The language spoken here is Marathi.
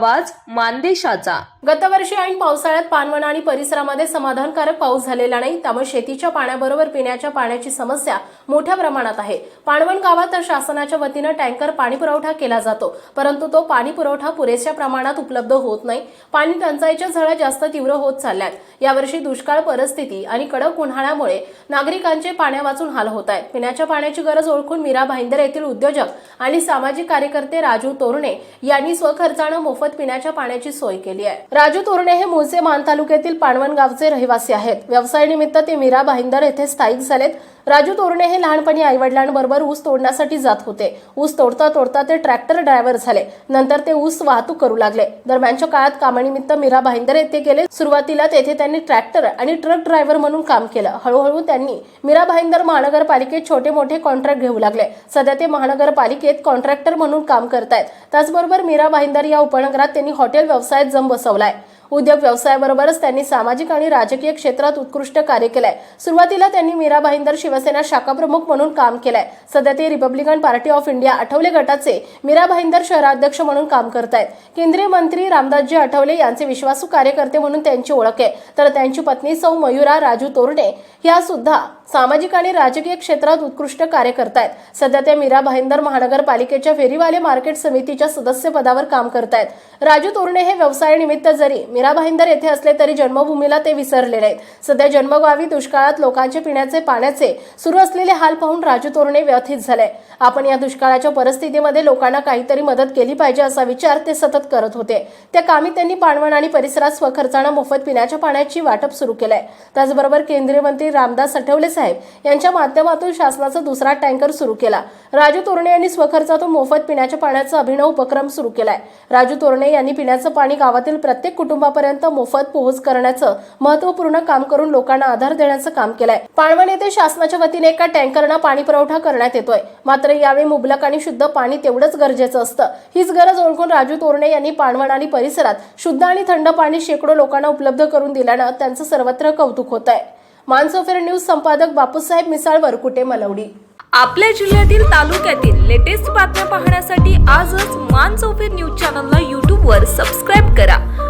आवाज मानदेशाचा. गतवर्षी ऐन पावसाळ्यात पानवणा आणि परिसरामध्ये समाधानकारक पाऊस झालेला नाही त्यामुळे शेतीच्या पाण्याबरोबर पिण्याच्या पाण्याची समस्या मोठ्या प्रमाणात आहे. पाणवण गावात शासनाच्या वतीनं टँकर पाणी पुरवठा केला जातो परंतु तो पाणी पुरवठा पुरेशा प्रमाणात उपलब्ध होत नाही. पाणी टंचाईच्या झळा जास्त तीव्र होत चालल्यात. यावर्षी दुष्काळ परिस्थिती आणि कडक उन्हाळ्यामुळे नागरिकांचे पाण्या वाचून हाल होत आहेत. पिण्याच्या पाण्याची गरज ओळखून मीरा भाईंदर येथील उद्योजक आणि सामाजिक कार्यकर्ते राजू तोरणे यांनी स्वखर्चानं मोफत पिण्याच्या पाण्याची सोय केली आहे. राजू तोरणे हे मूळचे मान तालुक्यातील पाणवण गावचे रहिवासी आहेत. व्यवसायानिमित्त ते मीरा भाईंदर येथे स्थायिक झालेत. राजू तोरणे हे लहानपणी आईवडिलांबरोबर ऊस तोडण्यासाठी जात होते. ऊस तोडता तोडता ते ट्रॅक्टर ड्रायव्हर झाले. नंतर ते ऊस वाहतूक करू लागले. दरम्यानच्या काळात कामानिमित्त मीरा भाईंदर येथे गेले. सुरुवातीला तेथे त्यांनी ट्रॅक्टर आणि ट्रक ड्रायव्हर म्हणून काम केलं. हळूहळू त्यांनी मीरा भाईंदर महानगरपालिकेत छोटे मोठे कॉन्ट्रॅक्ट घेऊ लागले. सध्या ते महानगरपालिकेत कॉन्ट्रॅक्टर म्हणून काम करतायत. त्याचबरोबर मीरा भाईंदर या उपनगरात त्यांनी हॉटेल व्यवसायात जम बसवलाय. उद्योग व्यवसायाबरोबरच त्यांनी सामाजिक आणि राजकीय क्षेत्रात उत्कृष्ट कार्य केलंय. सुरुवातीला त्यांनी मीरा भाईंदर शिवसेना शाखा प्रमुख म्हणून काम केलंय. सध्या ते Republican Party of India Athawale गटाचे मीरा भाईंदर शहराध्यक्ष म्हणून काम करतायत. केंद्रीय मंत्री रामदासजी आठवले यांचे विश्वासू कार्यकर्ते म्हणून त्यांची ओळख आहे. तर त्यांची पत्नी सौ मयुरा राजू तोरणे ह्या सुद्धा सामाजिक आणि राजकीय क्षेत्रात उत्कृष्ट कार्य करतायत. सध्या त्या मीरा भाईंदर महानगरपालिकेच्या फेरीवाले मार्केट समितीच्या सदस्य पदावर काम करतायत. राजू तोरणे हे व्यवसायानिमित्त जरी मीरा भाईंदर येथे असले तरी जन्मभूमीला ते विसरलेले आहेत. सध्या जन्मगावी दुष्काळात लोकांचे पिण्याचे पाण्याचे सुरू असलेले हाल पाहून राजू तोरणे व्यथित झाले आपण या दुष्काळाच्या परिस्थितीमध्ये लोकांना काहीतरी मदत केली पाहिजे असा विचार ते सतत करत होते. त्या कामी त्यांनी पाणवण आणि परिसरात स्वखर्चानं मोफत पिण्याच्या पाण्याची वाटप सुरू केलंय. त्याचबरोबर केंद्रीय मंत्री रामदास आठवले साहेब यांच्या माध्यमातून शासनाचा दुसरा टँकर सुरू केला. राजू तोरणे यांनी स्वखर्चातून मोफत पिण्याच्या पाण्याचा अभिनव उपक्रम सुरू केलाय. राजू तोरणे यांनी पिण्याचं पाणी गावातील प्रत्येक कुटुंबा कुटुंबापर्यंत मोफत पोहोच करण्याचं महत्त्वपूर्ण काम करून लोकांना आधार देण्याचं काम केलंय. पाणवण येथे शासनाच्या वतीने एका टँकरनं पाणी पुरवठा करण्यात येतोय. मात्र यावेळी मुबलक आणि शुद्ध पाणी तेवढंच गरजेचं असतं. हीच गरज ओळखून राजू तोरणे यांनी पाणवण आणि परिसरात शुद्ध आणि थंड पाणी शेकडो लोकांना उपलब्ध करून दिल्यानं त्यांचं सर्वत्र कौतुक होत आहे मानसोफेर न्यूज संपादक बापूसाहेब मिसाळ वरकुटे मलवडी. आपल्या जिल्ह्यातील तालुक्यातील लेटेस्ट बातम्या पाहण्यासाठी आजच मान चौफेर न्यूज चॅनलला यूट्यूबवर सबस्क्राईब